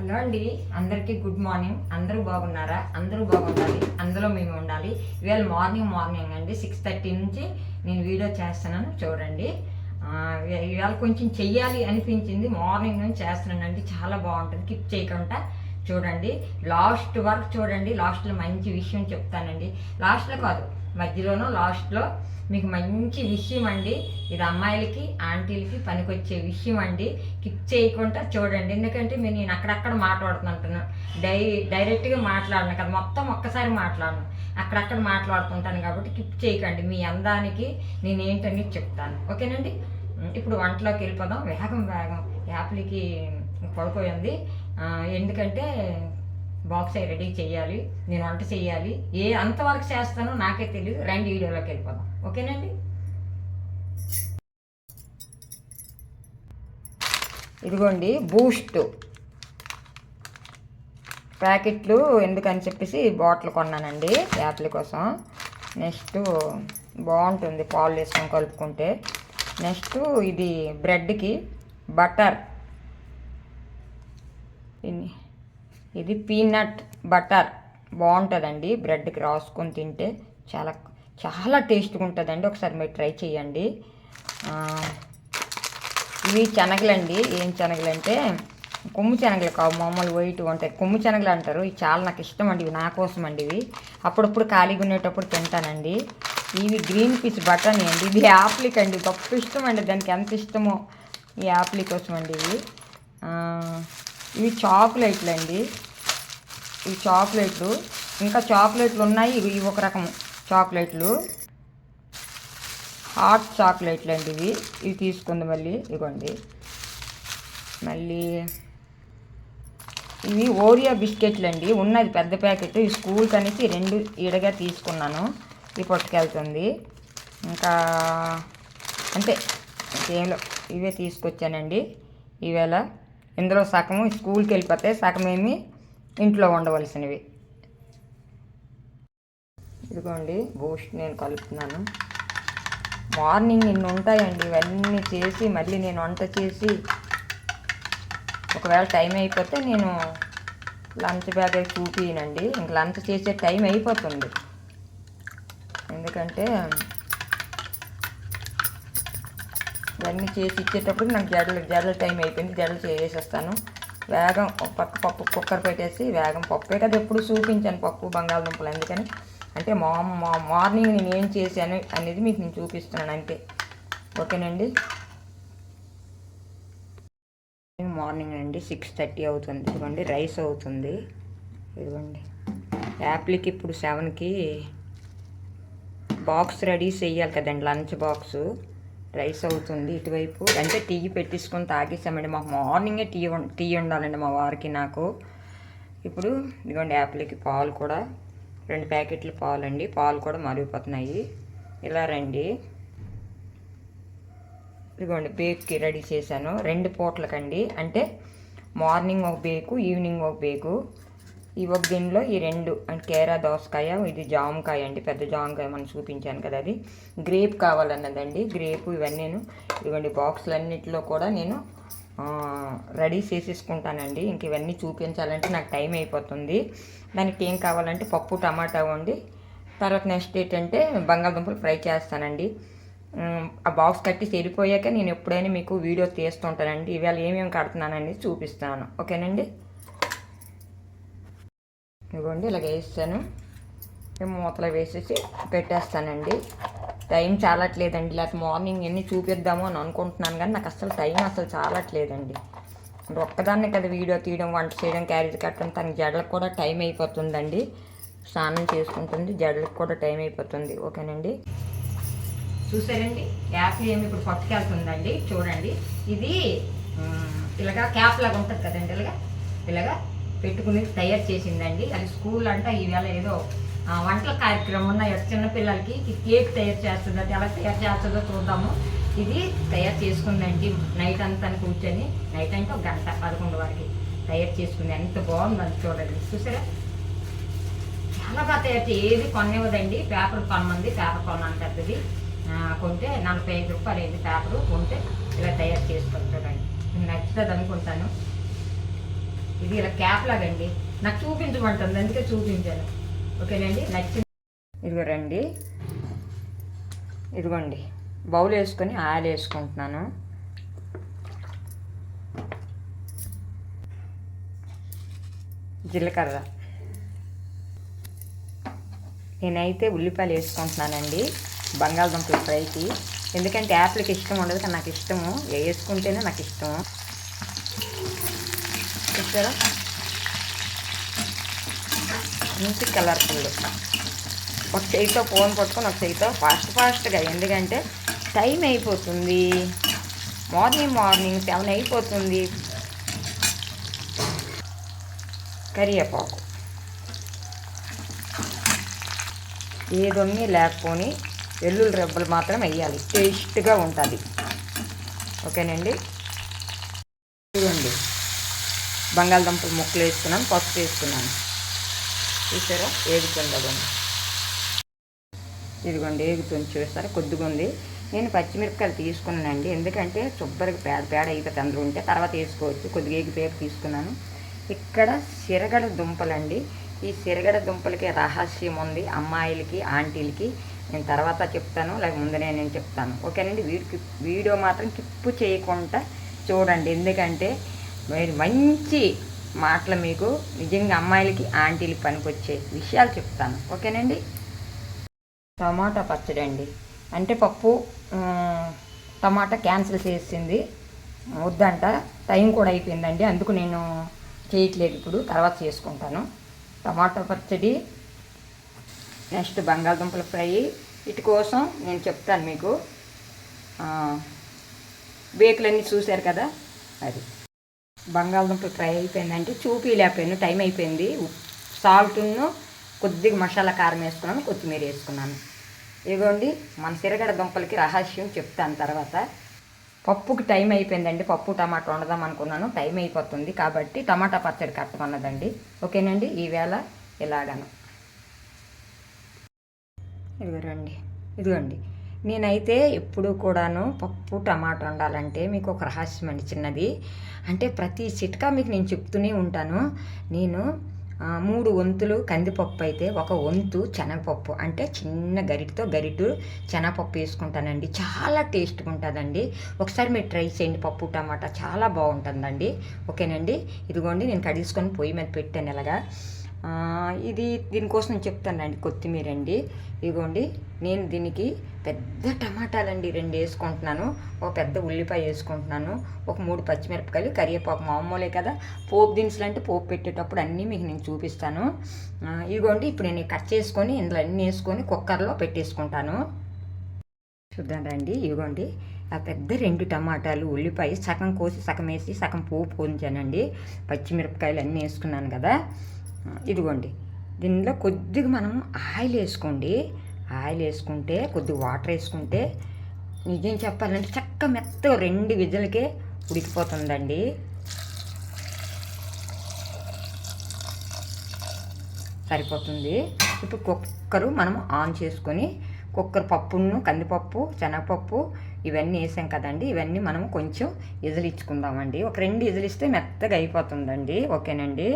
Hello అండి. అందరికీ good morning. అందరూ బాగున్నారా? అందరూ బాగుండాలి. అందులో మేము ఉండాలి. ఇవాళ మార్నింగ్ మార్నింగ్ అండి. సిక్స్ థర్టీ నుంచి నేను వీడియో చేస్తున్నాను. చూడండి. ఇవాళ కొంచెం చెయ్యాలి అనిపించింది. మార్నింగ్ నుంచి చేస్తున్నానండి. చాలా బాగుంటుంది. కిప్ చేయకుండా చూడండి. లాస్ట్ వరకు చూడండి. లాస్ట్లో మంచి విషయం చెప్తానండి. లాస్ట్లో కాదు. మధ్యలోనూ లాస్ట్లో మీకు మంచి విషయం అండి. ఇది అమ్మాయిలకి ఆంటీలకి పనికొచ్చే విషయం అండి. కిప్ చేయకుండా చూడండి. ఎందుకంటే మీరు నేను అక్కడక్కడ మాట్లాడుతుంటాను. డై డైరెక్ట్గా మాట్లాడను కదా. మొత్తం ఒక్కసారి మాట్లాడను. అక్కడక్కడ మాట్లాడుతుంటాను కాబట్టి కిప్ చేయకండి. మీ అందానికి నేను ఏంటని చెప్తాను. ఓకేనండి? ఇప్పుడు వంటలోకి వెళ్ళిపోదాం. వేగం వేగం. యాప్లకి పడుకోయింది ఎందుకంటే బాక్స్ అయి రెడీ చేయాలి నేను వంట చేయాలి ఏ అంతవరకు చేస్తానో నాకే తెలియదు రెండు వీడియోలోకి వెళ్ళిపోదాం. ఓకేనండి? ఇదిగోండి బూస్ట్. ప్యాకెట్లు ఎందుకని చెప్పేసి బాటిల్ కొన్నానండి యాప్ల కోసం. నెక్స్ట్ బాగుంటుంది పాలు వేసుకొని కలుపుకుంటే. నెక్స్ట్ ఇది బ్రెడ్కి బటర్. ఇన్ని. ఇది పీనట్ బటర్. బాగుంటుందండి. బ్రెడ్కి రాసుకొని తింటే చాలా చాలా టేస్ట్గా ఉంటుందండి. ఒకసారి మీరు ట్రై చేయండి. ఇవి శనగలండి. ఏం శనగలు అంటే కొమ్ము శనగలు కావు. మామూలు వైట్ ఉంటాయి. కొమ్ము శనగలు అంటారు. ఇవి చాలా నాకు ఇష్టం అండి. ఇవి నా కోసం అండి ఇవి. అప్పుడప్పుడు ఖాళీగా ఉండేటప్పుడు తింటానండి. ఇవి గ్రీన్ పీస్ బటన్ అండి. ఇది యాప్లిక్ అండి. గొప్ప ఇష్టం అండి. దానికి ఎంత ఇష్టమో ఈ యాప్లిక్ కోసం అండి ఇవి. ఇవి చాక్లెట్లు అండి ఇవి చాక్లెట్లు. ఇంకా చాక్లెట్లు ఉన్నాయి ఇవి ఇవి ఒక రకం చాక్లెట్లు. హాట్ చాక్లెట్లు అండి ఇవి. ఇవి తీసుకుంది మళ్ళీ. ఇవ్వండి మళ్ళీ ఇవి ఓరియో బిస్కెట్లు అండి ఉన్నది పెద్ద ప్యాకెట్. ఈ స్కూల్ అనేసి రెండు ఈడగా తీసుకున్నాను. ఈ పట్టుకెళ్తుంది. ఇంకా అంతే. ఇంకేంలో ఇవే తీసుకొచ్చానండి. ఈవేళ ఇందులో సగము స్కూల్కి వెళ్ళిపోతే సగమేమి ఇంట్లో ఉండవలసినవి ఇదిగోండి బూస్ట్ నేను కలుపుతున్నాను. మార్నింగ్ ఇన్ని ఉంటాయండి ఇవన్నీ చేసి మళ్ళీ నేను వంట చేసి ఒకవేళ టైం అయిపోతే నేను లంచ్ బ్యాగ్ అయి చూపియనండి ఇంక లంచ్ చేసే టైం అయిపోతుంది. ఎందుకంటే ఇవన్నీ చేసి ఇచ్చేటప్పుడు నాకు జడలు జడలు టైం అయిపోయింది జడలు చేసేస్తాను. వేగం పక్క పప్పు కుక్కర్ పెట్టేసి వేగం పప్పే. కదా ఎప్పుడు చూపించాను పప్పు బంగాళదుంపలు అందుకని అంటే మా మార్నింగ్ నేను ఏం చేశాను అనేది మీకు నేను చూపిస్తున్నాను అంతే. ఓకేనండి? మార్నింగ్ అండి సిక్స్ థర్టీ అవుతుంది. ఇదిగోండి రైస్ అవుతుంది. ఇదిగోండి. యాప్లికి ఇప్పుడు సెవెన్కి బాక్స్ రెడీ చేయాలి కదండి లంచ్ బాక్సు రైస్ అవుతుంది ఇటువైపు. అంటే టీ పెట్టేసుకొని తాగేసామండి. మాకు మార్నింగే టీ టీ ఉండాలండి మా వారికి నాకు. ఇప్పుడు ఇదిగోండి యాప్లకి పాలు కూడా రెండు ప్యాకెట్లు పాలు అండి పాలు కూడా మరిగిపోతున్నాయి ఇలా రండి. ఇదిగోండి బేక్కి రెడీ చేశాను. రెండు పూటలకండి. అంటే మార్నింగ్ ఒక బేకు ఈవినింగ్ ఒక బేకు. ఈ దీనిలో ఈ రెండు కేరా దోసకాయ ఇది జామకాయ అండి పెద్ద జామకాయ మనం చూపించాను కదా అది. గ్రేప్ కావాలన్నదండి గ్రేప్ ఇవన్నీ ఇదిగోండి బాక్సులన్నిటిలో కూడా నేను రెడీ చేసేసుకుంటానండి. ఇంక ఇవన్నీ చూపించాలంటే నాకు టైం అయిపోతుంది. దానికి ఏం కావాలంటే పప్పు టమాటా వండి తర్వాత నెక్స్ట్ ఏంటంటే బంగాళదుంపలు ఫ్రై చేస్తానండి. ఆ బాక్స్ కట్టి సరిపోయాక నేను ఎప్పుడైనా మీకు వీడియో తీస్తుంటానండి. ఇవాళ ఏమేమి కడుతున్నానని చూపిస్తాను. ఓకేనండి? ఇదిగోండి ఇలాగ వేస్తాను. మూతలో వేసేసి పెట్టేస్తానండి. టైం చాలట్లేదండి లేకపోతే మార్నింగ్ ఎన్ని చూపిద్దాము అని అనుకుంటున్నాను కానీ నాకు అసలు టైం అసలు చాలట్లేదండి. ఇప్పుడు ఒక్కదాన్నే కదా వీడియో తీయడం వంట చేయడం క్యారేజ్ కట్టడం తనకి జడలకు కూడా టైం అయిపోతుందండి. స్నానం చేసుకుంటుంది జడలకు కూడా టైం అయిపోతుంది ఓకేనండి? చూసారండి క్యాప్ ఏమి ఇప్పుడు పట్టుకెళ్తుందండి చూడండి. ఇది ఇలాగా క్యాప్ లాగా ఉంటుంది కదండి ఇలాగా? ఇలాగా పెట్టుకుని తయారు చేసిందండి. అది స్కూల్ అంటే ఈవేళ ఏదో వంటల కార్యక్రమం ఉన్న చిన్న పిల్లలకి కేక్ తయారు చేస్తుంది? అది ఎలా తయారు చేస్తుందో చూద్దాము. ఇది తయారు చేసుకుందండి. నైట్ అంతా కూర్చొని నైట్ అంటే ఒక గంట పదకొండు వరకు తయారు చేసుకుంది. ఎంత బాగుందని చూడండి. చూసారా? చాలా బాగా తయారు చేయి ఏది కొనివ్వదండి. పేపర్ కొనమంది పేపర్ కొన్నాను పెద్దది. కొంటే నలభై ఐదు రూపాయలు అయింది పేపరు. కొంటే ఇలా తయారు చేసుకుంటాడండి నచ్చుతుంది అనుకుంటాను. ఇది ఇలా క్యాప్ లాగండి. నాకు చూపించమంటుంది అందుకే చూపించాను. ఓకేనండి నచ్చింది. ఇదిగో రండి. ఇదిగోండి. బౌల్ వేసుకొని ఆయిల్ వేసుకుంటున్నాను. జీలకర్ర. నేనైతే ఉల్లిపాయలు వేసుకుంటున్నానండి. బంగాళదుంపల ఫ్రైకి. ఎందుకంటే యాప్లకి ఇష్టం ఉండదు కానీ నాకు ఇష్టము. వేసుకుంటేనే నాకు ఇష్టము. చూసారా? మంచి కలర్ఫుల్ ఒక చేయితో ఫోన్ పట్టుకొని ఒక చేయితో ఫాస్ట్ ఫాస్ట్గా ఎందుకంటే టైం అయిపోతుంది. మార్నింగ్ మార్నింగ్ సెవెన్ అయిపోతుంది. కరివేపాకు. ఏదొన్ని లేకపోని వెల్లుల్లి రెబ్బలు మాత్రం వేయాలి. టేస్ట్గా ఉంటుంది. ఓకేనండి? చూడండి బంగాళదుంపలు ముక్కలు వేసుకున్నాను పసుపు వేసుకున్నాను. చూసారా? ఏగుతుంది అదండి ఇదిగోండి ఏగుతుంది చూస్తారా కొద్దిగా ఉంది. నేను పచ్చిమిరపకాయలు తీసుకున్నానండి. ఎందుకంటే శుభ్రంగా పేడ పేడ అయిపోతే అందరూ ఉంటే తర్వాత వేసుకోవచ్చు. కొద్దిగా ఏగిపోయాక తీసుకున్నాను. ఇక్కడ సిరగడ దుంపలండి. ఈ సిరగడ దుంపలకి రహస్యం ఉంది. అమ్మాయిలకి ఆంటీలకి నేను తర్వాత చెప్తాను. లేక ముందనే నేను చెప్తాను. ఓకేనండి? వీడికి వీడియో మాత్రం కిప్పు చేయకుండా చూడండి. ఎందుకంటే మీరు మంచి మాటలు మీకు నిజంగా అమ్మాయిలకి ఆంటీలకి పనికొచ్చే విషయాలు చెప్తాను. ఓకేనండి? టమాటా పచ్చడి అండి. అంటే పప్పు టమాటా క్యాన్సిల్ చేసింది. వద్దంట. టైం కూడా అయిపోయిందండి. అందుకు నేను చేయట్లేదు ఇప్పుడు. తర్వాత చేసుకుంటాను. టమాటా పచ్చడి నెక్స్ట్ బంగాళదుంపల ఫ్రై. వీటి కోసం నేను చెప్తాను మీకు. బేకులన్నీ చూశారు కదా? అది. బంగాళదుంపలు ఫ్రై అయిపోయిందంటే చూపిలేకపోయాను టైం అయిపోయింది. సాల్ట్ను కొద్దిగా మసాలా కారం వేసుకున్నాను కొత్తిమీర వేసుకున్నాను. ఇదిగోండి మన సిరగడ దుంపలకి రహస్యం చెప్తాను తర్వాత. పప్పుకి టైం అయిపోయిందండి పప్పు టమాటా వండదాం అనుకున్నాను టైం అయిపోతుంది కాబట్టి టమాటా పచ్చడి కట్టమన్నదండి. ఓకేనండి ఈవేళ ఇలాగను. ఇదిగోరండి ఇదిగోండి. నేనైతే ఎప్పుడూ కూడాను పప్పు టమాటా వండాలంటే మీకు ఒక రహస్యం అండి చిన్నది. అంటే ప్రతి చిట్కా మీకు నేను చెప్తూనే ఉంటాను. నేను మూడు వంతులు కందిపప్పు అయితే ఒక వంతు శనగపప్పు అంటే చిన్న గరిటతో గరిటు శనగపప్పు వేసుకుంటానండి. చాలా టేస్ట్గా ఉంటుందండి. ఒకసారి మీరు ట్రై చేయండి పప్పు టమాటా. చాలా బాగుంటుందండి. ఓకేనండి? ఇదిగోండి నేను కడిగేసుకొని పొయ్యి మీద పెట్టాను ఇలాగా. ఇది దీనికోసం చెప్తానండి కొత్తిమీర అండి. ఇదిగోండి నేను దీనికి పెద్ద టమాటాలండి రెండు వేసుకుంటున్నాను. ఒక పెద్ద ఉల్లిపాయ వేసుకుంటున్నాను. ఒక మూడు పచ్చిమిరపకాయలు కరివేపాకు మామూలే కదా. పోపు దినుసులు అంటే పోపు పెట్టేటప్పుడు అన్నీ మీకు నేను చూపిస్తాను. ఇదిగోండి ఇప్పుడు నేను కట్ చేసుకొని ఇందులో అన్నీ వేసుకొని కుక్కర్లో పెట్టేసుకుంటాను. చూద్దాం రండి ఇదిగోండి. ఆ పెద్ద రెండు టమాటాలు ఉల్లిపాయ సగం కోసి సగం వేసి సగం పోపు పొంచానండి. పచ్చిమిరపకాయలు అన్నీ వేసుకున్నాను కదా. ఇదిగోండి. దీనిలో కొద్దిగా మనం ఆయిల్ వేసుకోండి. ఆయిల్ వేసుకుంటే కొద్దిగా వాటర్ వేసుకుంటే నిజం చెప్పాలంటే చక్క మెత్త రెండు విజలకే ఉడికిపోతుందండి. సరిపోతుంది. ఇప్పుడు కుక్కరు మనం ఆన్ చేసుకొని కుక్కర్ పప్పును కందిపప్పు శనగపప్పు ఇవన్నీ వేసాం కదండి. ఇవన్నీ మనం కొంచెం ఇజలిచ్చుకుందామండి ఒక రెండు ఇజలిస్తే మెత్తగా అయిపోతుందండి. ఓకేనండి?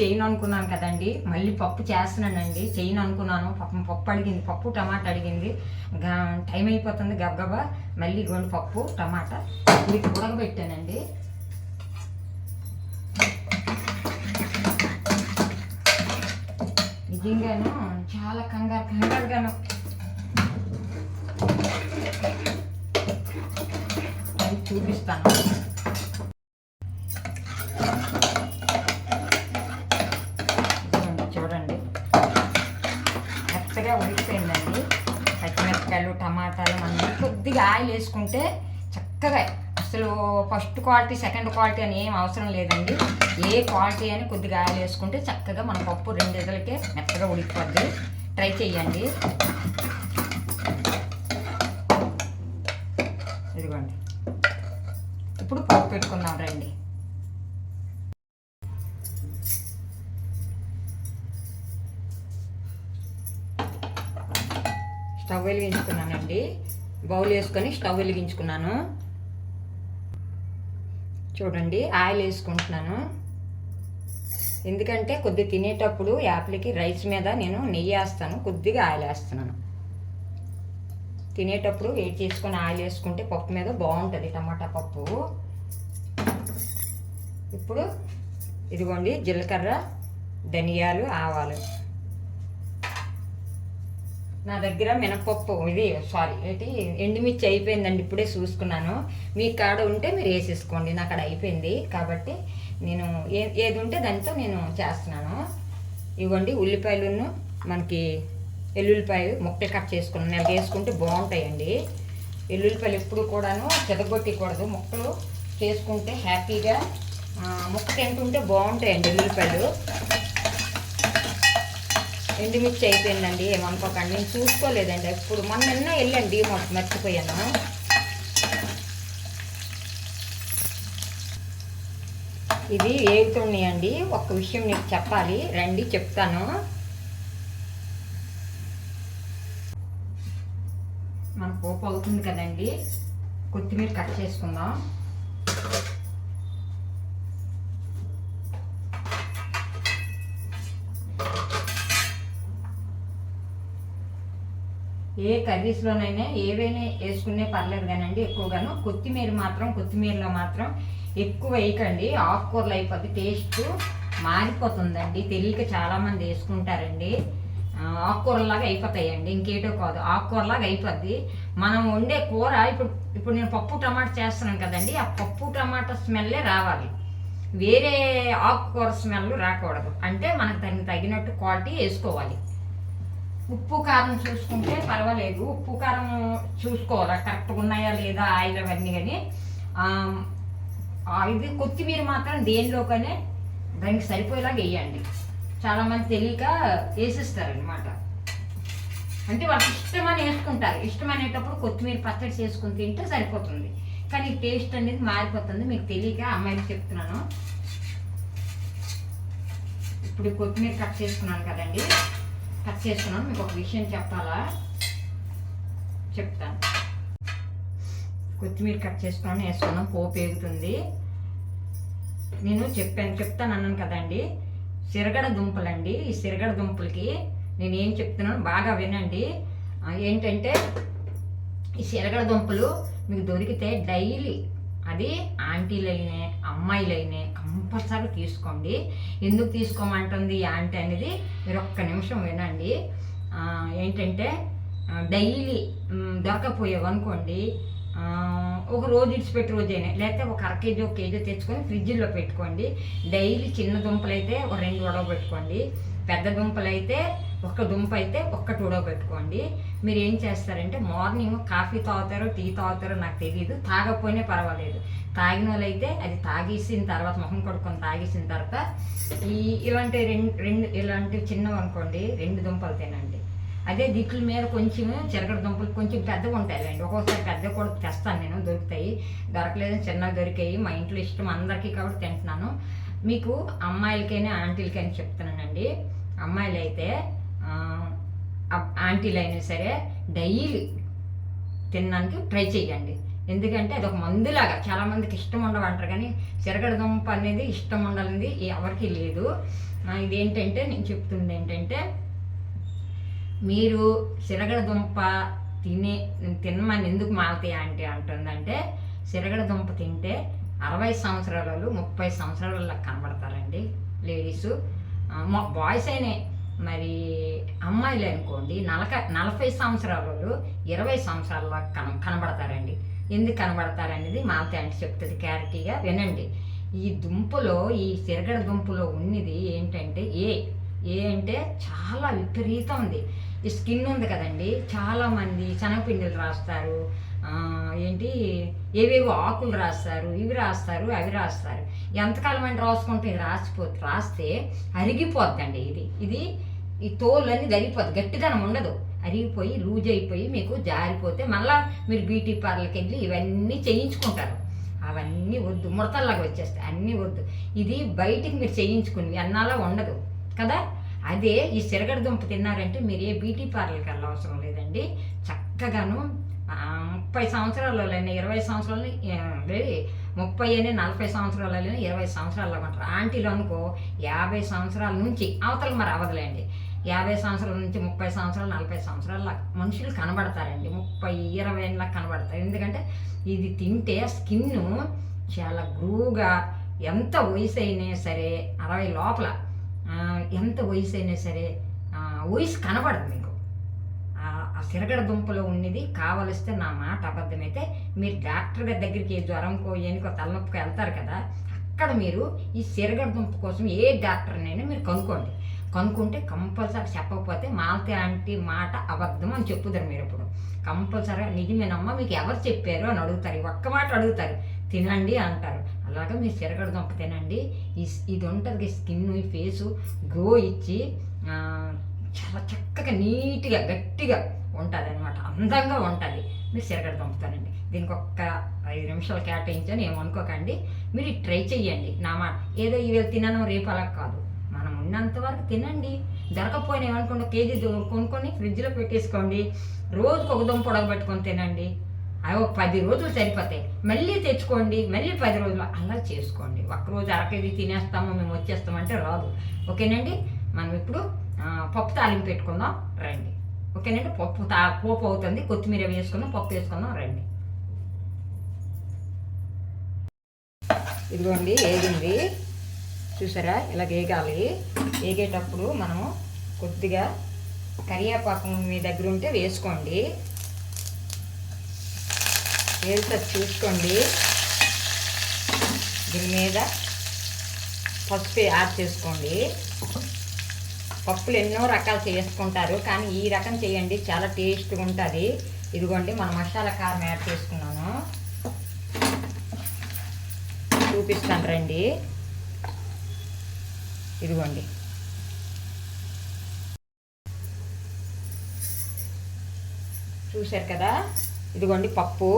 చేయను అనుకున్నాను కదండి. మళ్ళీ పప్పు చేస్తున్నానండి. చేయను అనుకున్నాను. పప్పు పప్పు అడిగింది. పప్పు టమాటా అడిగింది. టైం అయిపోతుంది గబగబా. మళ్ళీ గోండి పప్పు టమాటా వీటి ఉడకబెట్టానండి. నిజంగాను చాలా కంగారు కంగారుగాను. చూపిస్తాను. వేసుకుంటే చక్కగా అసలు ఫస్ట్ క్వాలిటీ సెకండ్ క్వాలిటీ అని ఏం అవసరం లేదండి. ఏ క్వాలిటీ అని కొద్దిగా ఆయిల్ వేసుకుంటే చక్కగా మన పప్పు రెండు ఇదలకే మెత్తగా ఉడికిపోద్ది. ట్రై చేయండి ఇదిగోండి. ఇప్పుడు పప్పు పెట్టుకుందాం రండి. స్టవ్ వెలిగించుకున్నానండి. బౌల్ వేసుకొని స్టవ్ వెలిగించుకున్నాను. చూడండి ఆయిల్ వేసుకుంటున్నాను. ఎందుకంటే కొద్ది తినేటప్పుడు యాప్లకి రైస్ మీద నేను నెయ్యి వేస్తాను కొద్దిగా ఆయిల్ వేస్తున్నాను. తినేటప్పుడు వేడి చేసుకొని ఆయిల్ వేసుకుంటే పప్పు మీద బాగుంటుంది టమాటా పప్పు. ఇప్పుడు ఇదిగోండి జీలకర్ర ధనియాలు ఆవాలు. నా దగ్గర మినపప్పు ఇది సారీ ఏంటి? ఎండుమిర్చి అయిపోయిందండి ఇప్పుడే చూసుకున్నాను. మీ కాడ ఉంటే మీరు వేసేసుకోండి నా కాడ అయిపోయింది. కాబట్టి నేను ఏ ఏది ఉంటే దాంతో నేను చేస్తున్నాను. ఇవ్వండి ఉల్లిపాయలును మనకి ఎల్లుల్లిపాయ ముక్కలు కట్ చేసుకున్నాను. నెల వేసుకుంటే బాగుంటాయండి. ఎల్లుల్లిపాయలు ఎప్పుడు కూడాను చెదగొట్టకూడదు ముక్కలు చేసుకుంటే హ్యాపీగా ముక్క తింటుంటే బాగుంటాయండి ఎల్లుల్లిపాయలు. ఎండుమిర్చి అయిపోయిందండి ఏమనుకోకండి నేను చూసుకోలేదండి ఎప్పుడు. మొన్న నిన్న వెళ్ళండి మొత్తం మర్చిపోయాను. ఇది ఏగుతున్నాయండి. ఒక్క విషయం నీకు చెప్పాలి రండి చెప్తాను. మన పోపు అవుతుంది కదండి. కొత్తిమీర కట్ చేసుకుందాం. ఏ కర్రీస్లోనైనా ఏవైనా వేసుకునే పర్లేదు కానండి ఎక్కువగాను. కొత్తిమీర మాత్రం కొత్తిమీరలో మాత్రం ఎక్కువ వేయకండి. ఆకుకూరలు అయిపోద్ది టేస్ట్ మారిపోతుందండి. తెలియక చాలామంది వేసుకుంటారండి. ఆకుకూరలాగా అయిపోతాయండి. ఇంకేటో కాదు. ఆకుకూరలాగా అయిపోద్ది. మనం వండే కూర ఇప్పుడు ఇప్పుడు నేను పప్పు టమాటా చేస్తున్నాను కదండి. ఆ పప్పు టమాటా స్మెల్లే రావాలి. వేరే ఆకుకూర స్మెల్ రాకూడదు. అంటే మనకు దానికి తగినట్టు క్వాలిటీ వేసుకోవాలి. ఉప్పు కారం చూసుకుంటే పర్వాలేదు. ఉప్పు కారం చూసుకోవాలా? కరెక్ట్గా ఉన్నాయా లేదా? ఆయిల్ అవన్నీ కానీ. ఇది కొత్తిమీర మాత్రం దేనిలోకనే దానికి సరిపోయేలాగా వేయండి. చాలామంది తెలియక వేసిస్తారనమాట అంటే వాళ్ళకి ఇష్టమని వేసుకుంటారు. ఇష్టం అనేటప్పుడు కొత్తిమీర పచ్చడి చేసుకుని తింటే సరిపోతుంది. కానీ టేస్ట్ అనేది మారిపోతుంది. మీకు తెలియక అమ్మాయికి చెప్తున్నాను. ఇప్పుడు కొత్తిమీర కట్ చేసుకున్నాను కదండి. కట్ చేసుకున్నాను మీకు ఒక విషయం చెప్పాలా చెప్తాను కొత్తిమీర కట్ చేసుకున్నాను వేసుకున్నాం పోపు ఎగుతుంది నేను చెప్పాను చెప్తాను అన్నాను కదండి సిరగడ దుంపలండి ఈ సిరగడ దుంపలకి నేను ఏం చెప్తున్నాను బాగా వినండి ఏంటంటే ఈ సిరగడ దుంపలు మీకు దొరికితే డైలీ అది ఆంటీలైనే అమ్మాయిలైనే కంపల్సరీ తీసుకోండి. ఎందుకు తీసుకోమంటుంది ఆంటీ అనేది మీరు ఒక్క నిమిషం వినండి. ఏంటంటే డైలీ దొరకపోయేవనుకోండి ఒక రోజు ఇడిచిపెట్టి రోజైనా లేకపోతే ఒక అర కేజీ ఒక కేజీ తెచ్చుకొని ఫ్రిడ్జ్లో పెట్టుకోండి. డైలీ చిన్న దుంపలు అయితే ఒక రెండు ఉడవ పెట్టుకోండి. పెద్ద దుంపలు అయితే ఒక్క దుంప అయితే ఒక్కటి టూడో పెట్టుకోండి. మీరు ఏం చేస్తారంటే మార్నింగ్ కాఫీ తాగుతారో టీ తాగుతారో నాకు తెలియదు తాగకపోయినా పర్వాలేదు. తాగిన వాళ్ళైతే అది తాగేసిన తర్వాత మొహం కొడుకొని తాగేసిన తర్వాత ఈ ఇలాంటి రెండు రెండు ఇలాంటివి చిన్నవి అనుకోండి రెండు దుంపలు తినండి. అదే దిక్కుల మీద కొంచెం చిరగడ దుంపలు కొంచెం పెద్దగా ఉంటాయండి ఒక్కొక్కసారి పెద్ద కూడా తెస్తాను నేను దొరుకుతాయి. దొరకలేదు చిన్నగా దొరికాయి. మా ఇంట్లో ఇష్టం అందరికీ కాబట్టి తింటున్నాను. మీకు అమ్మాయిలకైనా ఆంటీలకైనా చెప్తున్నానండి. అమ్మాయిలు అయితే ఆంటీలు అయినా సరే డైలీ తినడానికి ట్రై చేయండి ఎందుకంటే అది ఒక మందులాగా చాలామందికి ఇష్టం ఉండవంటారు కానీ చిరగడ దుంప అనేది ఇష్టం ఉండాలని ఎవరికి లేదు. ఇదేంటంటే నేను చెప్తుంది ఏంటంటే మీరు సిరగడ దుంప తినే తినమని ఎందుకు మాలతాయి అంటే అంటుందంటే సిరగడ దుంప తింటే అరవై సంవత్సరాలు ముప్పై సంవత్సరాల కనబడతారండి లేడీసు. బాయ్స్ అయినా మరి అమ్మాయిలు అనుకోండి నలక నలభై సంవత్సరాల వాళ్ళు ఇరవై సంవత్సరాల కన కనబడతారండి. ఎందుకు కనబడతారనేది మాలతి అంటే చెప్తుంది క్లారిటీగా వినండి. ఈ దుంపలో ఈ సిరగడ దుంపలో ఉన్నది ఏంటంటే ఏ ఏ అంటే చాలా విపరీతం ఉంది. ఈ స్కిన్ ఉంది కదండి చాలామంది శనగపిండిలు రాస్తారు ఏంటి ఏవేవో ఆకులు రాస్తారు ఇవి రాస్తారు అవి రాస్తారు. ఎంతకాలం అంటే రాసుకుంటే ఇది రాసిపో రాస్తే అరిగిపోద్దండి ఇది. ఇది ఈ తోలు అన్ని జరిగిపోద్ది గట్టిదనం ఉండదు. అరిగిపోయి లూజ్ అయిపోయి మీకు జారిపోతే మళ్ళా మీరు బ్యూటీ పార్లర్కి వెళ్ళి ఇవన్నీ చేయించుకుంటారు. అవన్నీ వద్దు. ముడతల్లాగా వచ్చేస్తాయి. అన్నీ వద్దు. ఇది బయటికి మీరు చేయించుకుని అన్నాలా ఉండదు. కదా? అదే ఈ సిరగడ దుంప తిన్నారంటే మీరు ఏ బ్యూటీ పార్లర్కి వెళ్ళవసరం లేదండి. చక్కగాను ముప్పై సంవత్సరాలైనా ఇరవై సంవత్సరాలు ముప్పై అని నలభై సంవత్సరాలైనా ఇరవై సంవత్సరాలు అంటారు ఆంటీలు అనుకో యాభై సంవత్సరాల నుంచి అవతల మరి అవదలేండి యాభై సంవత్సరాల నుంచి ముప్పై సంవత్సరాలు నలభై సంవత్సరాల మనుషులు కనబడతారండి. ముప్పై ఇరవై ఏళ్ళ కనబడతారు. ఎందుకంటే ఇది తింటే స్కిన్ చాలా గ్రూగా ఎంత వయసు అయినా సరే అరవై లోపల ఎంత వయసు అయినా సరే వయసు కనబడదు మీకు. ఆ- సిరగడ దుంపలో ఉన్నది కావలిస్తే నా మాట అబద్ధమైతే మీరు డాక్టర్ గారి దగ్గరికి జ్వరంకో ఏనుకో తలనొప్పికో వెళ్తారు కదా అక్కడ మీరు ఈ సిరగడ దుంప కోసం ఏ డాక్టర్నైనా మీరు కనుక్కోండి. కనుక్కుంటే కంపల్సరీ చెప్పకపోతే మాలతి ఆంటీ మాట అబద్ధం అని చెప్పుతారు మీరు ఇప్పుడు. కంపల్సరీ నిజమేనమ్మా మీకు ఎవరు చెప్పారు అని అడుగుతారు. ఒక్క మాట అడుగుతారు. తినండి అంటారు. అలాగా మీరు సిరగడ దుంప తినండి. ఇది ఉంటుంది స్కిన్ ఈ ఫేసు. గ్లో ఇచ్చి చాలా చక్కగా నీట్గా గట్టిగా ఉంటుంది అనమాట అందంగా ఉంటుంది. మీరు సిరగడ దుంపుతానండి దీనికి ఒక్క ఐదు నిమిషాలు కేటాయించని ఏమనుకోకండి. మీరు ట్రై చెయ్యండి. నా మాట. ఏదో ఇవి తినను రేపు అలా కాదు. ఉన్నంత వరకు తినండి. దొరకపోయినా ఏమనుకోండి ఒక కేజీ కొనుక్కొని ఫ్రిడ్జ్లో పెట్టేసుకోండి. రోజుకు ఒక దుంప పెట్టుకొని తినండి. అవి ఒక పది రోజులు సరిపోతాయి. మళ్ళీ తెచ్చుకోండి మళ్ళీ పది రోజులు అలా చేసుకోండి. ఒక్కరోజు అరకేజీ తినేస్తాము మేము వచ్చేస్తామంటే రాదు. ఓకేనండి? మనం ఇప్పుడు పప్పు తాలింపు పెట్టుకుందాం. రండి. ఓకేనండి? పప్పు తా పోపు అవుతుంది. కొత్తిమీర వేసుకుందాం పప్పు వేసుకుందాం. రండి. ఇదిగోండి ఏదింది చూసారా? ఇలా వేగాలి వేగేటప్పుడు మనము కొద్దిగా కరివేపాకు మీ దగ్గర ఉంటే వేసుకోండి. వేస్తే చూసుకోండి. దీని మీద పసుపు యాడ్ చేసుకోండి. పప్పులు ఎన్నో రకాలు చేసుకుంటారు కానీ ఈ రకం చేయండి. చాలా టేస్ట్గా ఉంటుంది. ఇదిగోండి మన మసాలా కారం యాడ్ చేసుకున్నాను. చూపిస్తాను రండి. ఇదిగోండి. చూశారు కదా? ఇదిగోండి పప్పు.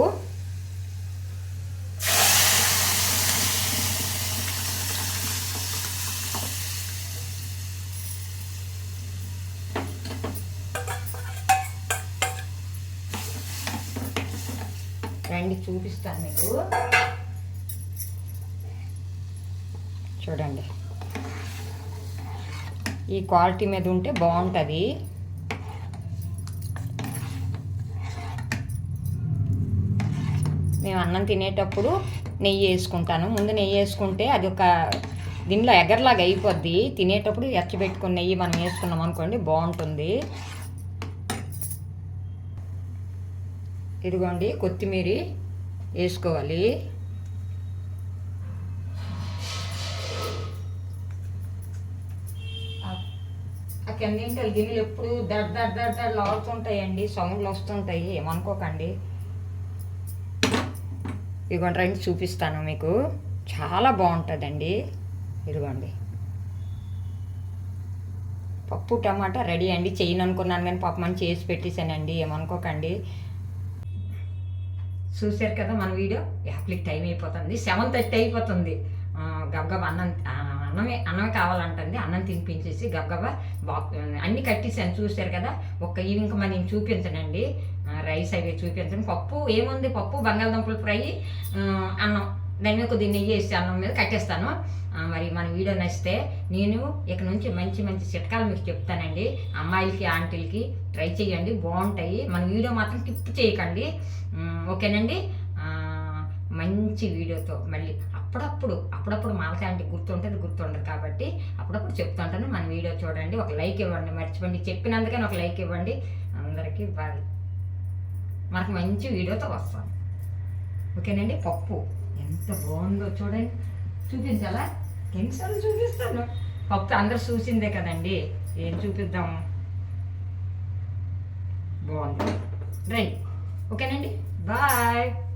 రండి చూపిస్తాను మీకు. చూడండి. ఈ క్వాలిటీ మీద ఉంటే బాగుంటుంది. మేము అన్నం తినేటప్పుడు నెయ్యి వేసుకుంటాను. ముందు నెయ్యి వేసుకుంటే అది ఒక దీనిలో ఎగర్లాగా అయిపోద్ది. తినేటప్పుడు ఎచ్చబెట్టుకుని నెయ్యి మనం వేసుకున్నాం అనుకోండి బాగుంటుంది. ఇదిగోండి కొత్తిమీర వేసుకోవాలి. ఆ గిన్నెలు ఎప్పుడు దర్ దర్ దర్ దర్ లాడుతుంటాయండి సౌండ్లు వస్తుంటాయి. ఏమనుకోకండి. ఇదిగోండి రండి చూపిస్తాను మీకు. చాలా బాగుంటుందండి. ఇదిగోండి. పప్పు టమాటా రెడీ అండి. చేయను అనుకున్నాను కానీ పాప మనం చేసి పెట్టేశానండి. ఏమనుకోకండి. చూశారు కదా మన వీడియో? యాప్లిక్ టైం అయిపోతుంది. సెవెన్ థర్టీ అయిపోతుంది. ఆ, అన్నం అన్నమే అన్నమే కావాలంటుంది. అన్నం తినిపించేసి గబగబా బాక్ అన్ని కట్టేసాను చూశారు కదా ఒక్క ఇవి ఇంకా మరి నేను చూపించనండి. రైస్ అవి చూపించను. పప్పు ఏముంది? పప్పు బంగాళదుంపలు ఫ్రై అన్నం. దాని మీద కొద్దిగా నెయ్యి వేసి అన్నం మీద కట్టేస్తాను. మరి మన వీడియో నచ్చితే నేను ఇక నుంచి మంచి మంచి చిట్కాలు మీకు చెప్తానండి. అమ్మాయిలకి ఆంటీలకి ట్రై చేయండి. బాగుంటాయి. మన వీడియో మాత్రం టిప్ చేయకండి. ఓకేనండి? మంచి వీడియోతో మళ్ళీ అప్పుడప్పుడు అప్పుడప్పుడు మాలకి అంటే గుర్తుంటుంది గుర్తుండదు కాబట్టి అప్పుడప్పుడు చెప్తుంటాను. మన వీడియో చూడండి. ఒక లైక్ ఇవ్వండి. మర్చిపోండి. చెప్పినందుకని ఒక లైక్ ఇవ్వండి. అందరికీ ఇవ్వాలి మనకు మంచి వీడియోతో వస్తాం. ఓకేనండి? పప్పు ఎంత బాగుందో చూడండి. చూపించాలా? ఎన్నిసార్లు చూపిస్తాను? పప్పు అందరు చూసిందే కదండి. ఏం చూపిద్దాం? బాగుంది. రైట్ ఓకేనండి? బాయ్.